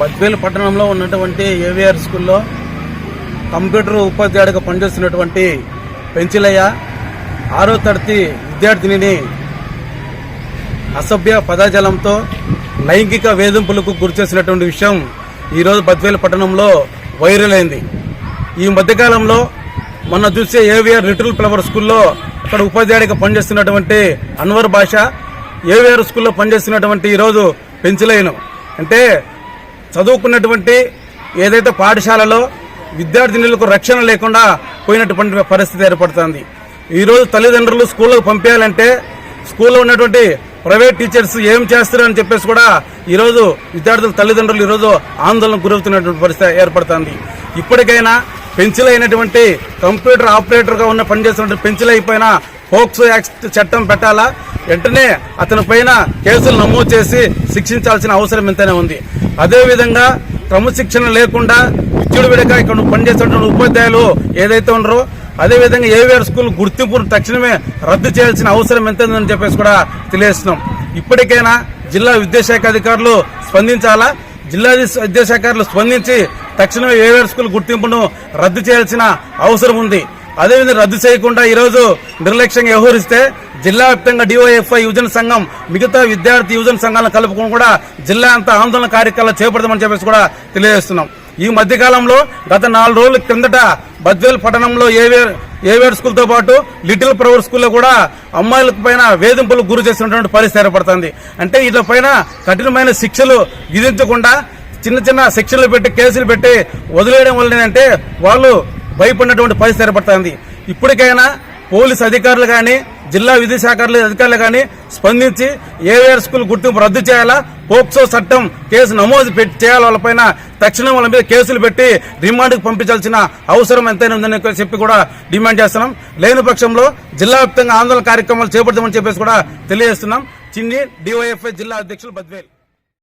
బద్వేలు పట్టణంలో ఉన్నటువంటి ఏవిఆర్ స్కూల్లో కంప్యూటర్ ఉపాధ్యాయుడిగా పనిచేస్తున్నటువంటి పెంచిలయ్య ఆరో తరగతి విద్యార్థినిని అసభ్య పదజాలంతో లైంగిక వేధింపులకు గురిచేసినటువంటి విషయం ఈరోజు బద్వేలు పట్టణంలో వైరల్ అయింది. ఈ మధ్యకాలంలో మొన్న చూసే ఏవిఆర్ లిటిల్ ఫ్లవర్ స్కూల్లో అక్కడ ఉపాధ్యాయుడిగా పనిచేస్తున్నటువంటి అన్వర్ భాష ఏవిఆర్ స్కూల్లో పనిచేస్తున్నటువంటి ఈరోజు పెంచిలైను అంటే చదువుకున్నటువంటి ఏదైతే పాఠశాలలో విద్యార్థినులకు రక్షణ లేకుండా పోయినటువంటి పరిస్థితి ఏర్పడుతుంది. ఈరోజు తల్లిదండ్రులు స్కూళ్ళకు పంపించాలంటే స్కూల్లో ఉన్నటువంటి ప్రైవేట్ టీచర్స్ ఏం చేస్తారు అని చెప్పేసి కూడా ఈరోజు విద్యార్థుల తల్లిదండ్రులు ఈరోజు ఆందోళన గురవుతున్నటువంటి పరిస్థితి ఏర్పడుతుంది. ఇప్పటికైనా పెన్సిల్ అయినటువంటి కంప్యూటర్ ఆపరేటర్గా ఉన్న పనిచేస్తున్నటువంటి పెన్సిల్ అయిపోయినా పోక్సో యాక్ట్ చట్టం పెట్టాలా? వెంటనే అతని పైన కేసులు నమోదు చేసి శిక్షించాల్సిన అవసరం ఎంతైనా ఉంది. అదేవిధంగా క్రమశిక్షణ లేకుండా విద్యుడు విడక ఇక్కడ పనిచేస్తున్నటువంటి ఉపాధ్యాయులు ఏదైతే ఉన్నారో అదేవిధంగా ఏవిఆర్ స్కూల్ గుర్తింపును తక్షణమే రద్దు చేయాల్సిన అవసరం ఎంత ఉందని చెప్పేసి కూడా తెలియజేస్తున్నాం. ఇప్పటికైనా జిల్లా విద్యాశాఖ అధికారులు స్పందించాలా? జిల్లా విద్యాశాఖలు స్పందించి తక్షణమే ఏవిఆర్ స్కూల్ గుర్తింపును రద్దు చేయాల్సిన అవసరం ఉంది. అదేవిధంగా రద్దు చేయకుండా ఈరోజు నిర్లక్ష్యంగా వ్యవహరిస్తే జిల్లా వ్యాప్తంగా డివైఎఫ్ఐ యువజన సంఘం మిగతా విద్యార్థి యువజన సంఘాలను కలుపుకొని కూడా జిల్లా అంతా ఆందోళన కార్యక్రమాలు చేపడదామని చెప్పేసి కూడా తెలియజేస్తున్నాం. ఈ మధ్యకాలంలో గత నాలుగు రోజుల కిందట బద్వేల్ పట్టణంలో ఏవేర్ ఏవేర్ స్కూల్తో పాటు లిటిల్ ప్రవర్ స్కూల్లో కూడా అమ్మాయిల పైన వేధింపులకు గురి చేస్తున్నటువంటి పరిస్థితి ఏర్పడుతుంది. అంటే వీటి పైన కఠినమైన శిక్షలు విధించకుండా చిన్న చిన్న శిక్షలు పెట్టి కేసులు పెట్టి వదిలేయడం వల్ల ఏంటంటే వాళ్ళు భయపడినటువంటి పరిస్థితి ఏర్పడుతుంది. ఇప్పటికైనా పోలీస్ అధికారులు కానీ జిల్లా విద్యాశాఖలు అధికారులు కానీ స్పందించి ఏఏఆర్ స్కూల్ గుర్తింపు రద్దు చేయాలా? పోక్సో చట్టం కేసు నమోదు పెట్టి చేయాలి? వాళ్ళపైన తక్షణం వాళ్ళ మీద కేసులు పెట్టి రిమాండ్కు పంపించాల్సిన అవసరం ఎంతైనా ఉందని చెప్పి కూడా డిమాండ్ చేస్తున్నాం. లేని పక్షంలో జిల్లా వ్యాప్తంగా ఆందోళన కార్యక్రమాలు చేపడతామని చెప్పేసి కూడా తెలియజేస్తున్నాం. చిన్ని డివైఎఫ్ఐ జిల్లా అధ్యక్షులు బద్వేల్.